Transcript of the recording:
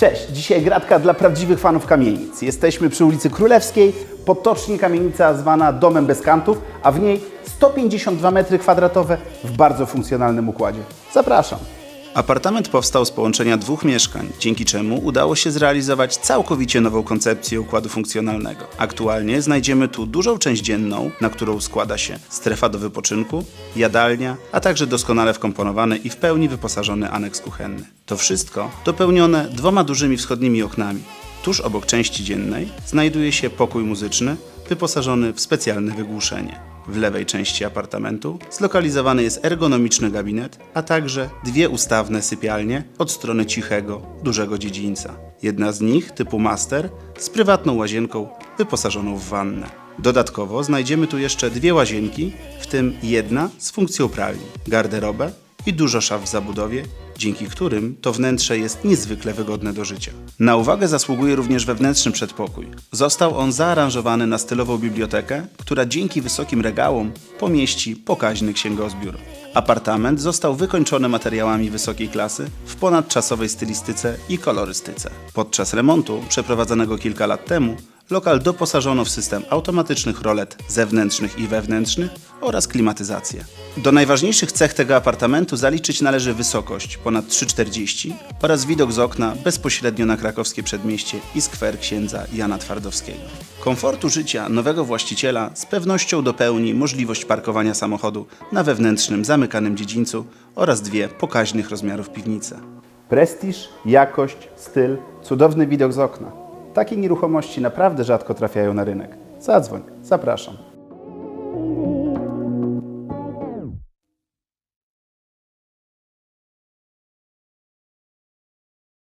Cześć, dzisiaj gratka dla prawdziwych fanów kamienic. Jesteśmy przy ulicy Królewskiej, potocznie kamienica zwana Domem bez kantów, a w niej 152 metry kwadratowe w bardzo funkcjonalnym układzie. Zapraszam. Apartament powstał z połączenia dwóch mieszkań, dzięki czemu udało się zrealizować całkowicie nową koncepcję układu funkcjonalnego. Aktualnie znajdziemy tu dużą część dzienną, na którą składa się strefa do wypoczynku, jadalnia, a także doskonale wkomponowany i w pełni wyposażony aneks kuchenny. To wszystko dopełnione dwoma dużymi wschodnimi oknami. Tuż obok części dziennej znajduje się pokój muzyczny, wyposażony w specjalne wygłuszenie. W lewej części apartamentu zlokalizowany jest ergonomiczny gabinet, a także dwie ustawne sypialnie od strony cichego, dużego dziedzińca. Jedna z nich, typu master, z prywatną łazienką wyposażoną w wannę. Dodatkowo znajdziemy tu jeszcze dwie łazienki, w tym jedna z funkcją pralni, garderobę i dużo szaf w zabudowie, dzięki którym to wnętrze jest niezwykle wygodne do życia. Na uwagę zasługuje również wewnętrzny przedpokój. Został on zaaranżowany na stylową bibliotekę, która dzięki wysokim regałom pomieści pokaźny księgozbiór. Apartament został wykończony materiałami wysokiej klasy w ponadczasowej stylistyce i kolorystyce. Podczas remontu, przeprowadzonego kilka lat temu, lokal doposażono w system automatycznych rolet zewnętrznych i wewnętrznych oraz klimatyzację. Do najważniejszych cech tego apartamentu zaliczyć należy wysokość ponad 3,40 oraz widok z okna bezpośrednio na krakowskie przedmieście i skwer księdza Jana Twardowskiego. Komfortu życia nowego właściciela z pewnością dopełni możliwość parkowania samochodu na wewnętrznym zamykanym dziedzińcu oraz dwie pokaźnych rozmiarów piwnice. Prestiż, jakość, styl, cudowny widok z okna. Takie nieruchomości naprawdę rzadko trafiają na rynek. Zadzwoń, zapraszam.